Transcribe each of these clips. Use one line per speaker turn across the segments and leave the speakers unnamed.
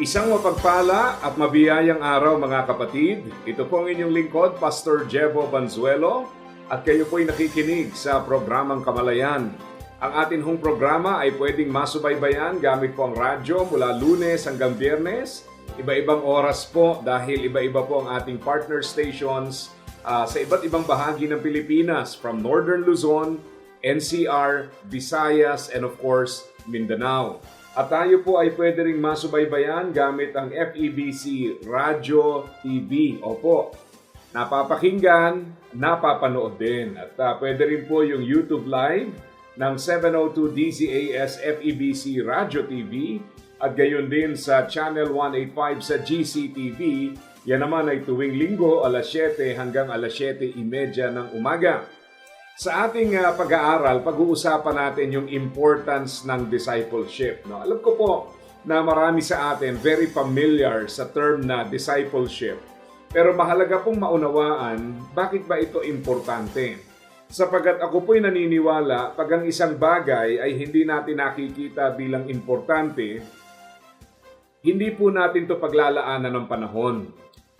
Isang mapagpala at mabiyayang araw mga kapatid. Ito po ang inyong lingkod, Pastor Jevo Banzuelo, at kayo po'y nakikinig sa programang Kamalayan. Ang atin hong programa ay pwedeng masubaybayan gamit po ang radyo mula lunes hanggang biyernes. Iba-ibang oras po dahil iba-iba po ang ating partner stations ah, sa iba't ibang bahagi ng Pilipinas from Northern Luzon, NCR, Visayas, and of course, Mindanao. At tayo po ay pwede rin masubaybayan gamit ang FEBC Radio TV. Opo, napapakinggan, napapanood din. At ah, pwede rin po yung YouTube Live ng 702 DZAS FEBC Radio TV at gayon din sa Channel 185 sa GCTV. Yan naman ay tuwing linggo alas 7 hanggang alas 7.30 ng umaga. Sa ating ah, pag-aaral, pag-uusapan natin yung importance ng discipleship. No? Alam ko po na marami sa atin very familiar sa term na discipleship. Pero mahalaga pong maunawaan bakit ba ito importante. Sapagat ako po'y naniniwala pag ang isang bagay ay hindi natin nakikita bilang importante, hindi po natin to paglalaanan ng panahon.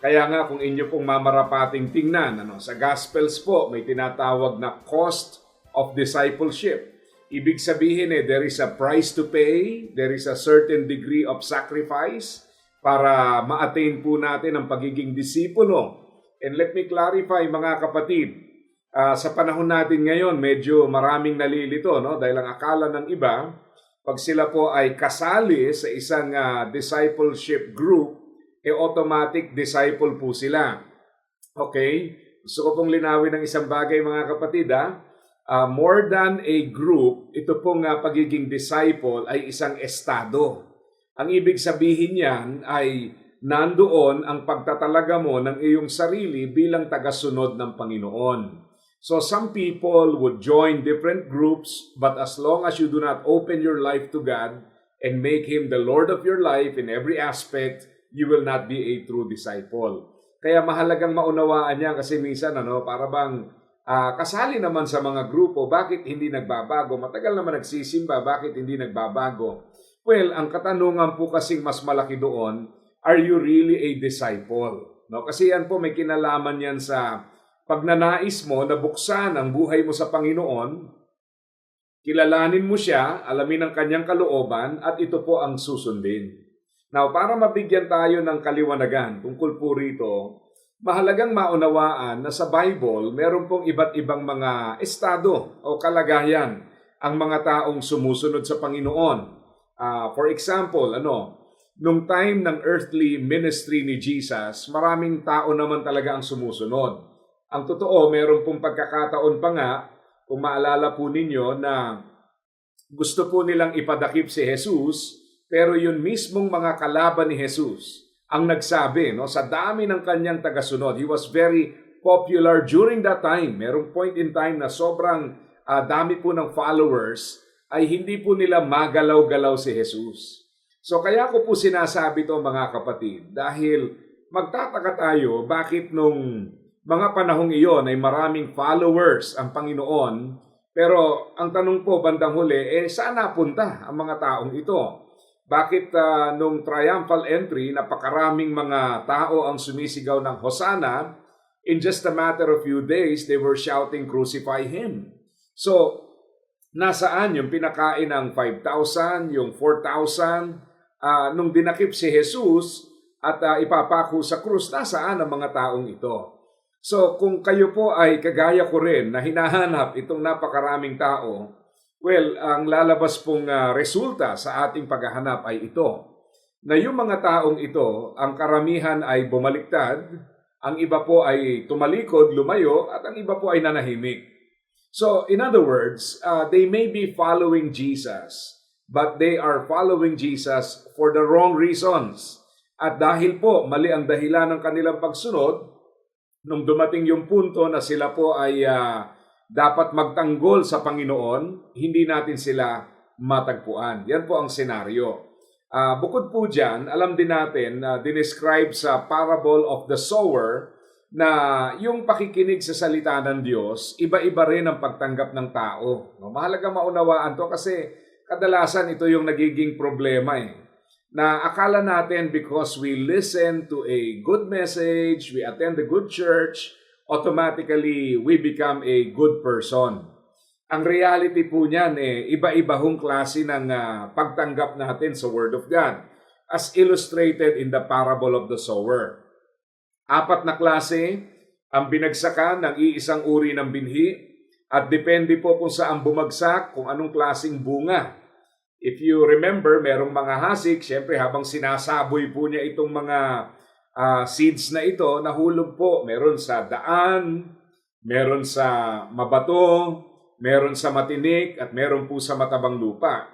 Kaya nga kung inyo pong mamarapating tingnan, ano, sa Gospels po may tinatawag na cost of discipleship. Ibig sabihin eh, there is a price to pay, there is a certain degree of sacrifice para ma-attain po natin ang pagiging disipulo. And let me clarify mga kapatid, ah, sa panahon natin ngayon medyo maraming nalilito no? dahil ang akala ng iba, pag sila po ay kasali sa isang ah, discipleship group, e automatic disciple po sila. Okay? Gusto ko pong linawin ng isang bagay mga kapatid ha. Ah, more than a group, ito pong ah, pagiging disciple ay isang estado. Ang ibig sabihin niyan ay nandoon ang pagtatalaga mo ng iyong sarili bilang tagasunod ng Panginoon. So some people would join different groups, but as long as you do not open your life to God and make Him the Lord of your life in every aspect, you will not be a true disciple. Kaya mahalagang maunawaan niya kasi minsan ano, para bang ah, kasali naman sa mga grupo, bakit hindi nagbabago? Matagal naman nagsisimba, bakit hindi nagbabago? Well, ang katanungan po kasing mas malaki doon, are you really a disciple? No? Kasi yan po may kinalaman yan sa pagnanais mo na buksan ang buhay mo sa Panginoon, kilalanin mo siya, alamin ang kanyang kalooban, at ito po ang susundin. Now, para mabigyan tayo ng kaliwanagan tungkol po rito, mahalagang maunawaan na sa Bible, meron pong iba't ibang mga estado o kalagayan ang mga taong sumusunod sa Panginoon. Ah, for example, ano, nung time ng earthly ministry ni Jesus, maraming tao naman talaga ang sumusunod. Ang totoo, meron pong pagkakataon pa nga, kung maalala po ninyo na gusto po nilang ipadakip si Jesus, pero yun mismong mga kalaban ni Jesus ang nagsabi no, sa dami ng kanyang tagasunod. He was very popular during that time. Merong point in time na sobrang ah, dami po ng followers ay hindi po nila magalaw-galaw si Jesus. So kaya ko po sinasabi to mga kapatid dahil magtataka tayo bakit nung mga panahong iyon ay maraming followers ang Panginoon pero ang tanong po bandang huli eh saan napunta ang mga taong ito? Bakit ah, nung triumphal entry napakaraming mga tao ang sumisigaw ng Hosanna in just a matter of few days they were shouting crucify him. So nasaan yung pinakain ng 5,000, yung 4,000, ah, nung dinakip si Jesus at ah, ipapako sa krus, nasaan ang mga taong ito? So kung kayo po ay kagaya ko rin na hinahanap itong napakaraming tao, well, ang lalabas pong ah, resulta sa ating paghahanap ay ito. Na yung mga taong ito, ang karamihan ay bumaliktad, ang iba po ay tumalikod, lumayo, at ang iba po ay nanahimik. So, in other words, uh, they may be following Jesus, but they are following Jesus for the wrong reasons. At dahil po mali ang dahilan ng kanilang pagsunod, nung dumating yung punto na sila po ay ah, dapat magtanggol sa Panginoon, hindi natin sila matagpuan. Yan po ang senaryo. Ah, bukod po dyan, alam din natin na dinescribe sa parable of the sower na yung pakikinig sa salita ng Diyos, iba-iba rin ang pagtanggap ng tao. No, mahalaga maunawaan to kasi kadalasan ito yung nagiging problema eh. Na akala natin because we listen to a good message, we attend a good church, automatically we become a good person. Ang reality po niyan eh, iba-iba hong klase ng ah, pagtanggap natin sa Word of God as illustrated in the parable of the sower. Apat na klase ang binagsakan ng iisang uri ng binhi at depende po kung saan bumagsak, kung anong klasing bunga. If you remember, merong mga hasik, syempre habang sinasaboy po niya itong mga ah, seeds na ito, nahulog po. Meron sa daan, meron sa mabato, meron sa matinik, at meron po sa matabang lupa.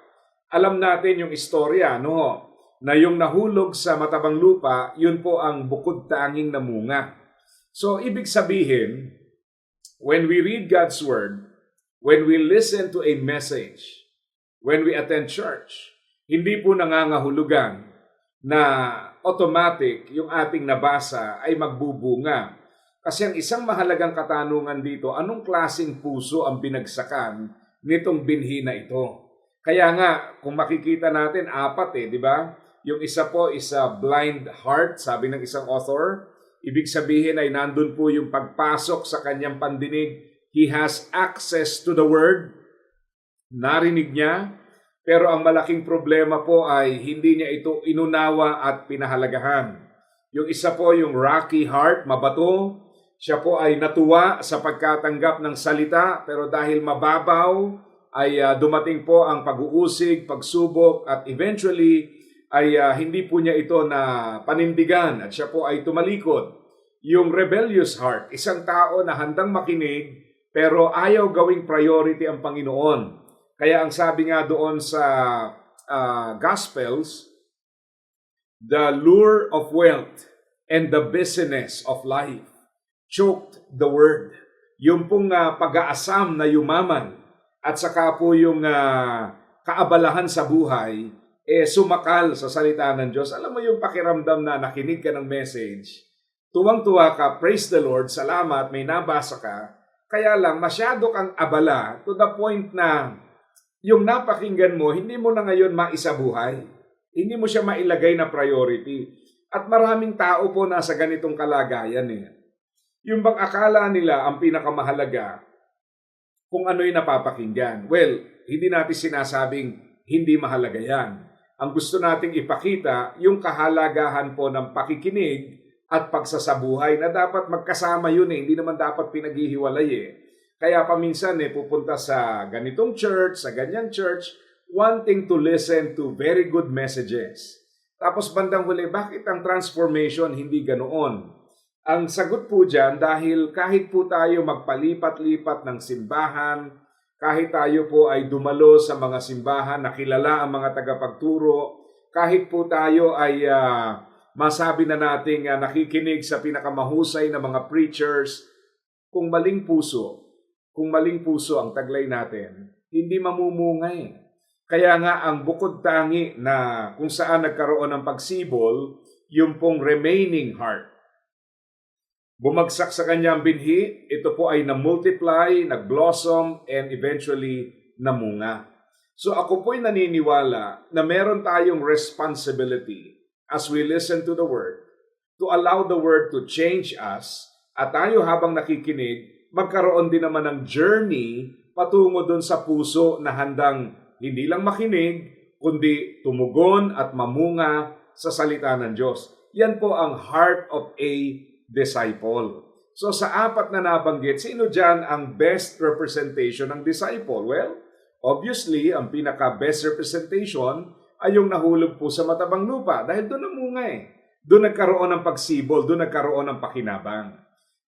Alam natin yung istorya, no? Na yung nahulog sa matabang lupa, yun po ang bukod tanging namunga. So, ibig sabihin, when we read God's Word, when we listen to a message, when we attend church, hindi po nangangahulugan na automatic yung ating nabasa ay magbubunga. Kasi ang isang mahalagang katanungan dito, anong klasing puso ang binagsakan nitong binhi na ito? Kaya nga, kung makikita natin, apat eh, di ba? Yung isa po is a blind heart, sabi ng isang author. Ibig sabihin ay nandun po yung pagpasok sa kanyang pandinig. He has access to the word. Narinig niya. Pero ang malaking problema po ay hindi niya ito inunawa at pinahalagahan. Yung isa po yung rocky heart, mabato. Siya po ay natuwa sa pagkatanggap ng salita pero dahil mababaw ay ah, dumating po ang pag-uusig, pagsubok at eventually ay ah, hindi po niya ito na panindigan at siya po ay tumalikod. Yung rebellious heart, isang tao na handang makinig pero ayaw gawing priority ang Panginoon. Kaya ang sabi nga doon sa ah, Gospels, the lure of wealth and the busyness of life choked the word. Yung pong ah, pag-aasam na yumaman at saka po yung ah, kaabalahan sa buhay, eh sumakal sa salita ng Diyos. Alam mo yung pakiramdam na nakinig ka ng message, tuwang-tuwa ka, praise the Lord, salamat, may nabasa ka, kaya lang masyado kang abala to the point na yung napakinggan mo, hindi mo na ngayon maisabuhay. Hindi mo siya mailagay na priority. At maraming tao po nasa ganitong kalagayan eh. Yung bang akala nila ang pinakamahalaga kung ano'y napapakinggan. Well, hindi natin sinasabing hindi mahalaga yan. Ang gusto nating ipakita, yung kahalagahan po ng pakikinig at pagsasabuhay na dapat magkasama yun eh. Hindi naman dapat pinaghihiwalay eh. Kaya paminsan eh, pupunta sa ganitong church, sa ganyang church, wanting to listen to very good messages. Tapos bandang huli, bakit ang transformation hindi ganoon? Ang sagot po dyan, dahil kahit po tayo magpalipat-lipat ng simbahan, kahit tayo po ay dumalo sa mga simbahan, nakilala ang mga tagapagturo, kahit po tayo ay ah, masabi na nating ah, nakikinig sa pinakamahusay na mga preachers, kung maling puso, kung maling puso ang taglay natin, hindi mamumunga eh. Kaya nga ang bukod tangi na kung saan nagkaroon ng pagsibol, yung pong remaining heart. Bumagsak sa kanyang binhi, ito po ay na-multiply, nag-blossom, and eventually namunga. So ako po'y naniniwala na meron tayong responsibility as we listen to the Word to allow the Word to change us at tayo habang nakikinig, magkaroon din naman ng journey patungo dun sa puso na handang hindi lang makinig, kundi tumugon at mamunga sa salita ng Diyos. Yan po ang heart of a disciple. So sa apat na nabanggit, sino dyan ang best representation ng disciple? Well, obviously, ang pinaka-best representation ay yung nahulog po sa matabang lupa dahil doon namunga eh. Doon nagkaroon ng pagsibol, doon nagkaroon ng pakinabang.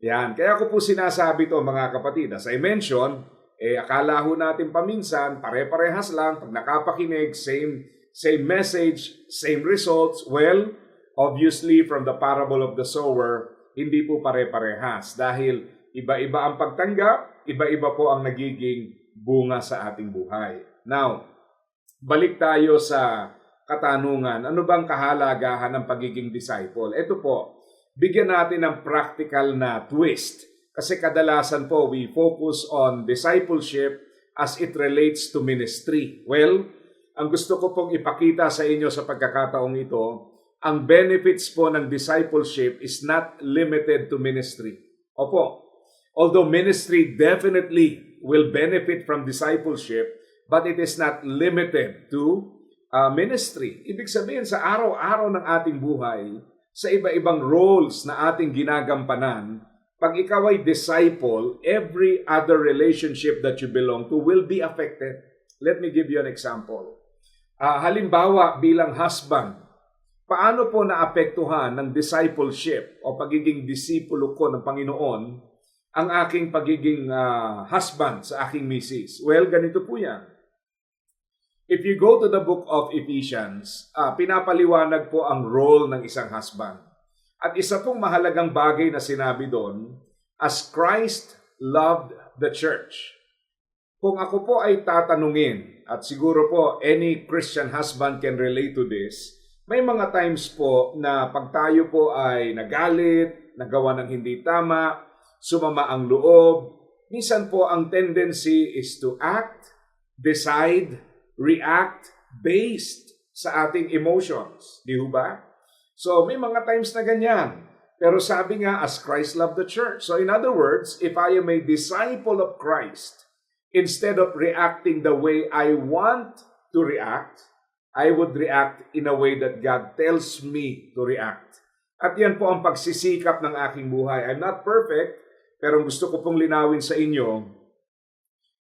Yan. Kaya ko po sinasabi to mga kapatid. As I mentioned, Eh, akala ho natin paminsan, pare-parehas lang, pag nakapakinig, same, same message, same results. Well, obviously, from the parable of the sower, hindi po pare-parehas dahil iba-iba ang pagtanggap, iba-iba po ang nagiging bunga sa ating buhay. Now, balik tayo sa katanungan. Ano bang kahalagahan ng pagiging disciple? Ito po, bigyan natin ng practical na twist. Kasi kadalasan po, we focus on discipleship as it relates to ministry. Well, ang gusto ko pong ipakita sa inyo sa pagkakataong ito, ang benefits po ng discipleship is not limited to ministry. Opo, although ministry definitely will benefit from discipleship, but it is not limited to uh, ministry. Ibig sabihin sa araw-araw ng ating buhay, sa iba-ibang roles na ating ginagampanan, pag ikaw ay disciple, every other relationship that you belong to will be affected. Let me give you an example. Ah, halimbawa, bilang husband, paano po naapektuhan ng discipleship o pagiging disipulo ko ng Panginoon ang aking pagiging ah, husband sa aking misis? Well, ganito po yan. If you go to the book of Ephesians, ah, pinapaliwanag po ang role ng isang husband. At isa pong mahalagang bagay na sinabi doon, as Christ loved the church. Kung ako po ay tatanungin, at siguro po any Christian husband can relate to this, may mga times po na pag tayo po ay nagalit, nagawa ng hindi tama, sumama ang loob, minsan po ang tendency is to act, decide, react based sa ating emotions. Di ba? So may mga times na ganyan. Pero sabi nga, as Christ loved the church. So in other words, if I am a disciple of Christ, instead of reacting the way I want to react, I would react in a way that God tells me to react. At yan po ang pagsisikap ng aking buhay. I'm not perfect, pero gusto ko pong linawin sa inyo,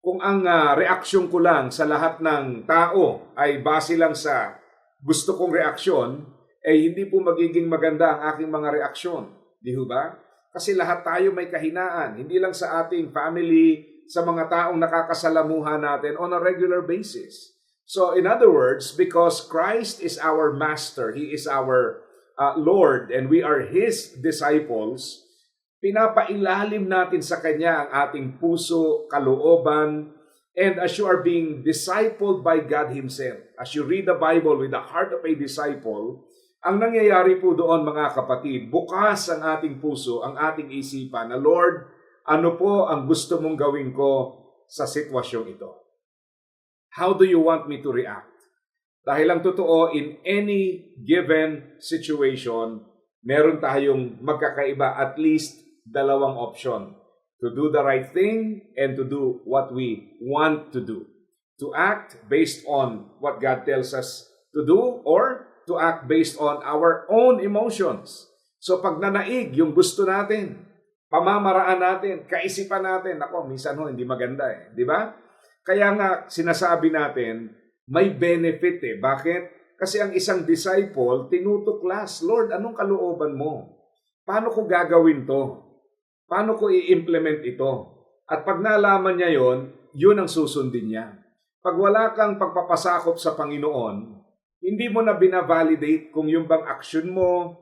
kung ang ah, reaksyon ko lang sa lahat ng tao ay base lang sa gusto kong reaksyon, eh hindi po magiging maganda ang aking mga reaksyon. Di ba? Kasi lahat tayo may kahinaan, hindi lang sa ating family, sa mga taong nakakasalamuha natin on a regular basis. So in other words, because Christ is our master, He is our uh, Lord, and we are His disciples, pinapailalim natin sa Kanya ang ating puso, kalooban, and as you are being discipled by God Himself, as you read the Bible with the heart of a disciple, ang nangyayari po doon mga kapatid, bukas ang ating puso, ang ating isipan na Lord, ano po ang gusto mong gawin ko sa sitwasyong ito? How do you want me to react? Dahil ang totoo, in any given situation, meron tayong magkakaiba at least dalawang option. To do the right thing and to do what we want to do. To act based on what God tells us to do or to act based on our own emotions. So pag nanaig yung gusto natin, pamamaraan natin, kaisipan natin, ako, minsan ho, hindi maganda eh. Di ba? Kaya nga, sinasabi natin, may benefit eh. Bakit? Kasi ang isang disciple, tinutuklas, Lord, anong kalooban mo? Paano ko gagawin to? Paano ko i-implement ito? At pag nalaman niya yon, yun ang susundin niya. Pag wala kang pagpapasakop sa Panginoon, hindi mo na binavalidate kung yung bang action mo,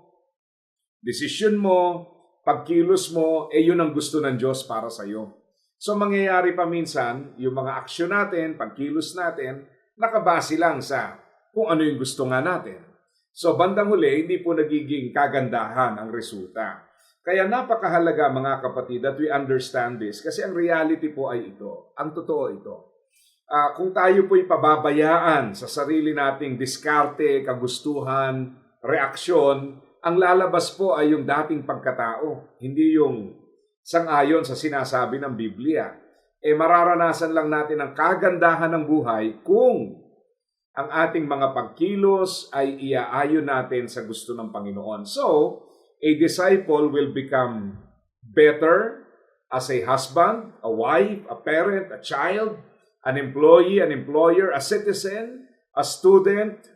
decision mo, pagkilos mo, eh yun ang gusto ng Diyos para sa iyo. So mangyayari pa minsan, yung mga aksyon natin, pagkilos natin, nakabase lang sa kung ano yung gusto nga natin. So bandang huli, hindi po nagiging kagandahan ang resulta. Kaya napakahalaga mga kapatid that we understand this kasi ang reality po ay ito. Ang totoo ito. Ah, kung tayo po'y pababayaan sa sarili nating diskarte, kagustuhan, reaksyon, ang lalabas po ay yung dating pagkatao, hindi yung sangayon sa sinasabi ng Biblia. Eh mararanasan lang natin ang kagandahan ng buhay kung ang ating mga pagkilos ay iaayon natin sa gusto ng Panginoon. So, a disciple will become better as a husband, a wife, a parent, a child, an employee, an employer, a citizen, a student,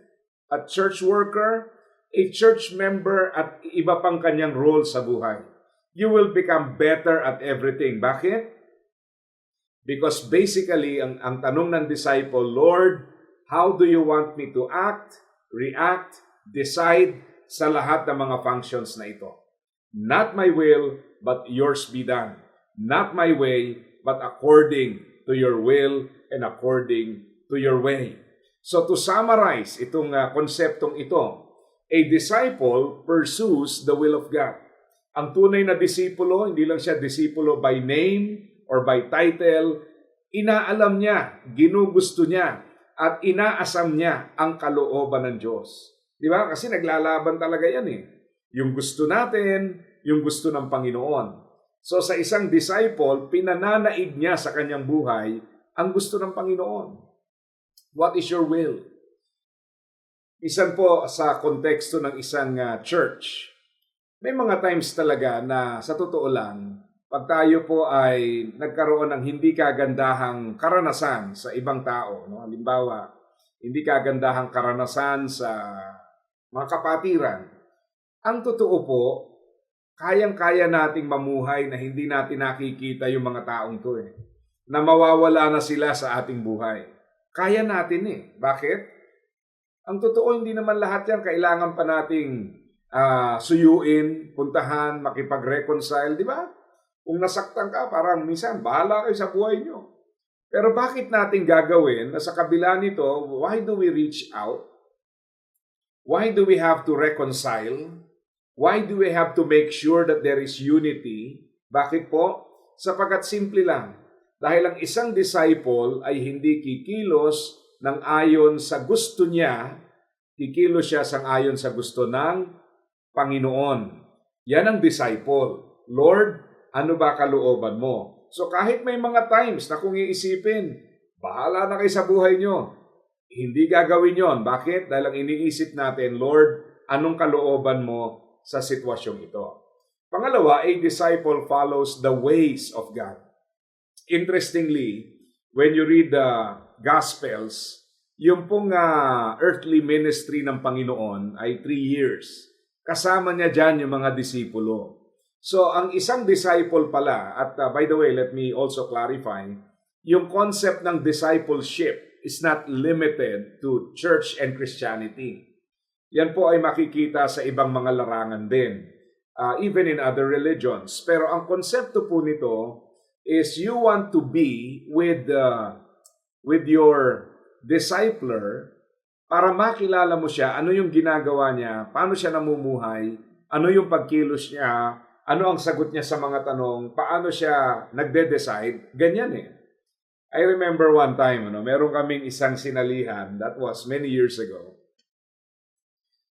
a church worker, a church member at iba pang kanyang role sa buhay. You will become better at everything. Bakit? Because basically, ang, ang tanong ng disciple, Lord, how do you want me to act, react, decide sa lahat ng mga functions na ito? Not my will, but yours be done. Not my way, but according to your will and according to your way. So to summarize itong uh, konseptong ito, a disciple pursues the will of God. Ang tunay na disipulo, hindi lang siya disipulo by name or by title, inaalam niya, ginugusto niya, at inaasam niya ang kalooban ng Diyos. Di ba? Kasi naglalaban talaga yan eh. Yung gusto natin, yung gusto ng Panginoon. So sa isang disciple, pinananaig niya sa kanyang buhay ang gusto ng Panginoon. What is your will? Isan po sa konteksto ng isang uh, church. May mga times talaga na sa totoo lang, pag tayo po ay nagkaroon ng hindi kagandahang karanasan sa ibang tao, no? halimbawa, hindi kagandahang karanasan sa mga kapatiran, ang totoo po, kayang-kaya nating mamuhay na hindi natin nakikita yung mga taong to eh. Na mawawala na sila sa ating buhay. Kaya natin eh. Bakit? Ang totoo, hindi naman lahat yan kailangan pa nating ah, suyuin, puntahan, makipag-reconcile, di ba? Kung nasaktan ka, parang minsan, bahala kayo sa buhay nyo. Pero bakit natin gagawin na sa kabila nito, why do we reach out? Why do we have to reconcile? Why do we have to make sure that there is unity? Bakit po? Sapagat simple lang. Dahil ang isang disciple ay hindi kikilos ng ayon sa gusto niya, kikilos siya sang ayon sa gusto ng Panginoon. Yan ang disciple. Lord, ano ba kalooban mo? So kahit may mga times na kung iisipin, bahala na kayo sa buhay nyo. Hindi gagawin yon. Bakit? Dahil ang iniisip natin, Lord, anong kalooban mo sa sitwasyong ito? Pangalawa, a disciple follows the ways of God. Interestingly, when you read the Gospels, yung pong uh, earthly ministry ng Panginoon ay three years. Kasama niya dyan yung mga disipulo. So, ang isang disciple pala, at uh, by the way, let me also clarify, yung concept ng discipleship is not limited to church and Christianity. Yan po ay makikita sa ibang mga larangan din, uh, even in other religions. Pero ang konsepto po nito is you want to be with uh, with your discipler para makilala mo siya, ano yung ginagawa niya, paano siya namumuhay, ano yung pagkilos niya, ano ang sagot niya sa mga tanong, paano siya nagde-decide, ganyan eh. I remember one time, ano, meron kaming isang sinalihan, that was many years ago.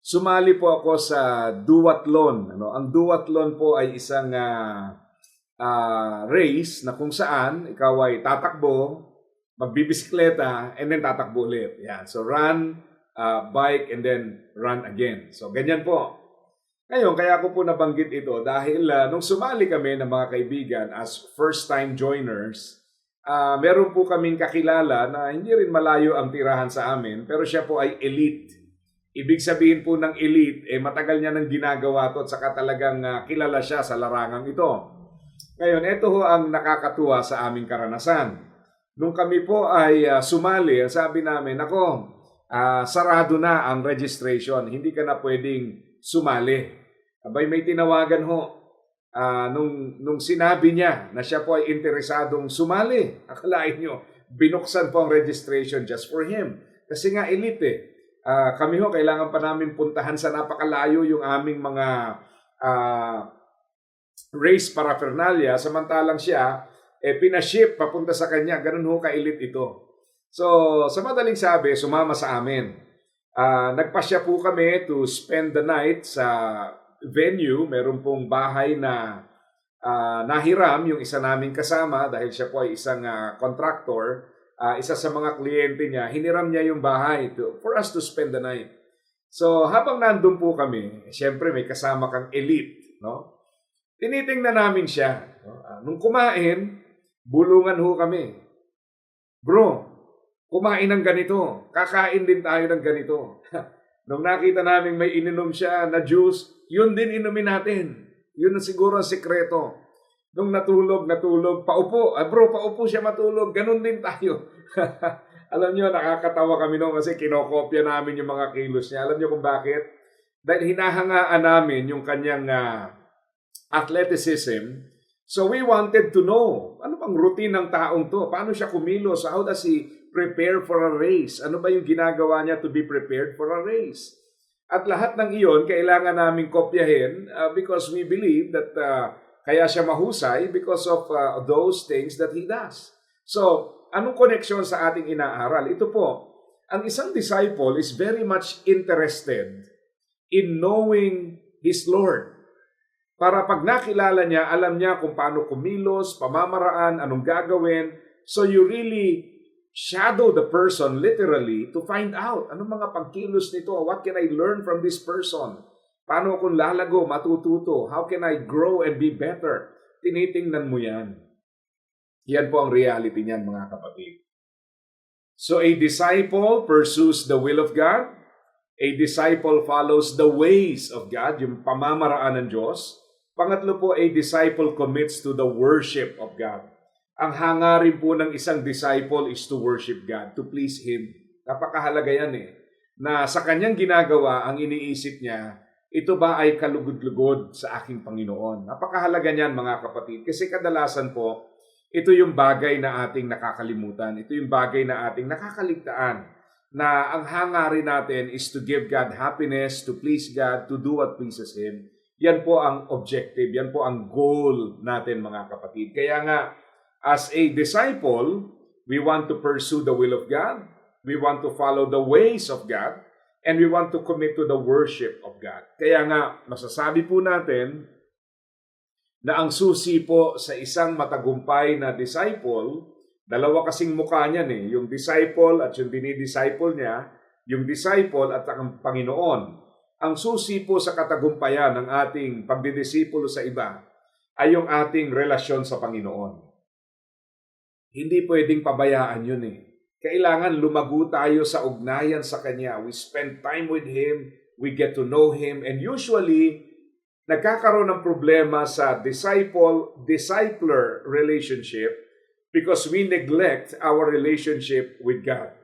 Sumali po ako sa duathlon. Ano? Ang duathlon po ay isang uh, uh, race na kung saan ikaw ay tatakbo, magbibisikleta, and then tatakbo ulit. Yan. So run, uh, bike, and then run again. So ganyan po. Ngayon, kaya ko po nabanggit ito dahil uh, nung sumali kami ng mga kaibigan as first-time joiners, uh, meron po kaming kakilala na hindi rin malayo ang tirahan sa amin, pero siya po ay elite. Ibig sabihin po ng elite, eh matagal niya nang ginagawa to at saka talagang uh, kilala siya sa larangang ito. Ngayon, ito ho ang nakakatuwa sa aming karanasan. Nung kami po ay uh, sumali, sabi namin, ako, uh, sarado na ang registration. Hindi ka na pwedeng sumali. Abay may tinawagan ho uh, nung, nung sinabi niya na siya po ay interesadong sumali. Akalain nyo, binuksan po ang registration just for him. Kasi nga elite eh. Uh, kami ho, kailangan pa namin puntahan sa napakalayo yung aming mga uh, race paraphernalia. Samantalang siya, eh, pinaship papunta sa kanya. Ganun ho ka-elite ito. So, sa madaling sabi, sumama sa amin. Uh, nagpasya po kami to spend the night sa venue. Meron pong bahay na uh, nahiram yung isa naming kasama dahil siya po ay isang uh, contractor. Uh, isa sa mga kliyente niya, hiniram niya yung bahay to, for us to spend the night. So habang nandun po kami, siyempre may kasama kang elite. No? Tinitingnan namin siya. No? Uh, nung kumain, bulungan ho kami. Bro, kumain ng ganito. Kakain din tayo ng ganito. Nung nakita namin may ininom siya na juice, yun din inumin natin. Yun ang siguro ang sikreto. Nung natulog, natulog, paupo. Ah, bro, paupo siya matulog. Ganun din tayo. Alam nyo, nakakatawa kami noon kasi kinokopya namin yung mga kilos niya. Alam nyo kung bakit? Dahil hinahangaan namin yung kanyang ah, athleticism. So we wanted to know, ano bang routine ng taong to? Paano siya kumilos? How does he prepare for a race? Ano ba yung ginagawa niya to be prepared for a race? At lahat ng iyon, kailangan namin kopyahin uh, because we believe that uh, kaya siya mahusay because of uh, those things that he does. So, anong connection sa ating inaaral? Ito po, ang isang disciple is very much interested in knowing his Lord. Para pag nakilala niya, alam niya kung paano kumilos, pamamaraan, anong gagawin. So you really shadow the person literally to find out anong mga pagkilos nito. What can I learn from this person? Paano kung lalago, matututo? How can I grow and be better? Tinitingnan mo yan. Yan po ang reality niyan mga kapatid. So a disciple pursues the will of God. A disciple follows the ways of God, yung pamamaraan ng Diyos. Pangatlo po, a disciple commits to the worship of God. Ang hangarin po ng isang disciple is to worship God, to please Him. Napakahalaga yan eh. Na sa kanyang ginagawa, ang iniisip niya, ito ba ay kalugod-lugod sa aking Panginoon? Napakahalaga niyan mga kapatid. Kasi kadalasan po, ito yung bagay na ating nakakalimutan. Ito yung bagay na ating nakakaligtaan. Na ang hangarin natin is to give God happiness, to please God, to do what pleases Him. Yan po ang objective, yan po ang goal natin mga kapatid. Kaya nga, as a disciple, we want to pursue the will of God, we want to follow the ways of God, and we want to commit to the worship of God. Kaya nga, masasabi po natin na ang susi po sa isang matagumpay na disciple, dalawa kasing mukha niyan eh, yung disciple at yung dinidisciple niya, yung disciple at ang Panginoon. Ang susi po sa katagumpayan ng ating pagdidisipulo sa iba ay yung ating relasyon sa Panginoon. Hindi pwedeng pabayaan yun eh. Kailangan lumago tayo sa ugnayan sa Kanya. We spend time with Him, we get to know Him, and usually, nagkakaroon ng problema sa disciple-discipler relationship because we neglect our relationship with God.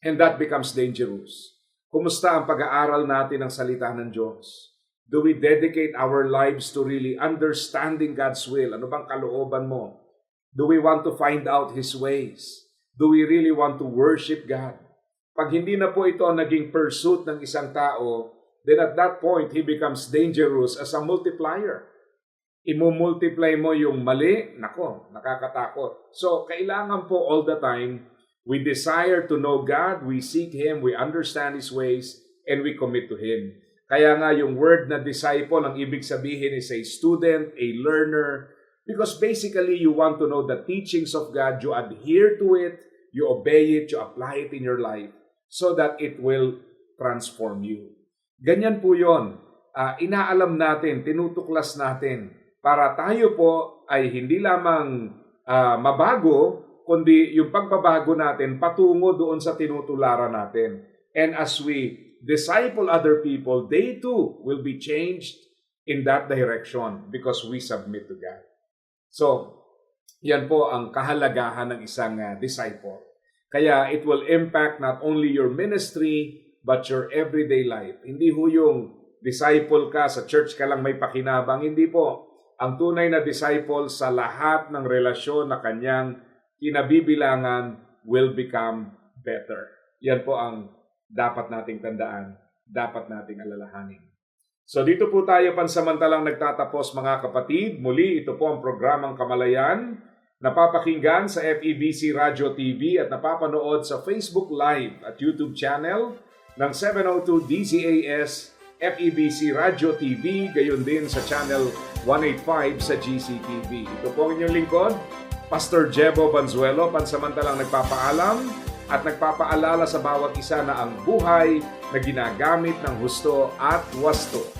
And that becomes dangerous. Kumusta ang pag-aaral natin ng salita ng Diyos? Do we dedicate our lives to really understanding God's will? Ano bang kalooban mo? Do we want to find out His ways? Do we really want to worship God? Pag hindi na po ito ang naging pursuit ng isang tao, then at that point, he becomes dangerous as a multiplier. Imumultiply mo yung mali, nako, nakakatakot. So, kailangan po all the time, we desire to know God, we seek Him, we understand His ways, and we commit to Him. Kaya nga yung word na disciple, ang ibig sabihin is a student, a learner, because basically you want to know the teachings of God, you adhere to it, you obey it, you apply it in your life, so that it will transform you. Ganyan po yon. Uh, inaalam natin, tinutuklas natin para tayo po ay hindi lamang uh, mabago, kundi yung pagbabago natin patungo doon sa tinutularan natin. And as we disciple other people, they too will be changed in that direction because we submit to God. So, yan po ang kahalagahan ng isang uh, disciple. Kaya it will impact not only your ministry, but your everyday life. Hindi ho yung disciple ka, sa church ka lang may pakinabang. Hindi po. Ang tunay na disciple sa lahat ng relasyon na kanyang kinabibilangan will become better. Yan po ang dapat nating tandaan, dapat nating alalahanin. So dito po tayo pansamantalang nagtatapos mga kapatid. Muli ito po ang programang Kamalayan. Napapakinggan sa FEBC Radio TV at napapanood sa Facebook Live at YouTube channel ng 702 DZAS FEBC Radio TV, gayon din sa channel 185 sa GCTV. Ito po ang inyong lingkod, Pastor Jebo Banzuelo, pansamantalang nagpapaalam at nagpapaalala sa bawat isa na ang buhay na ginagamit ng husto at wasto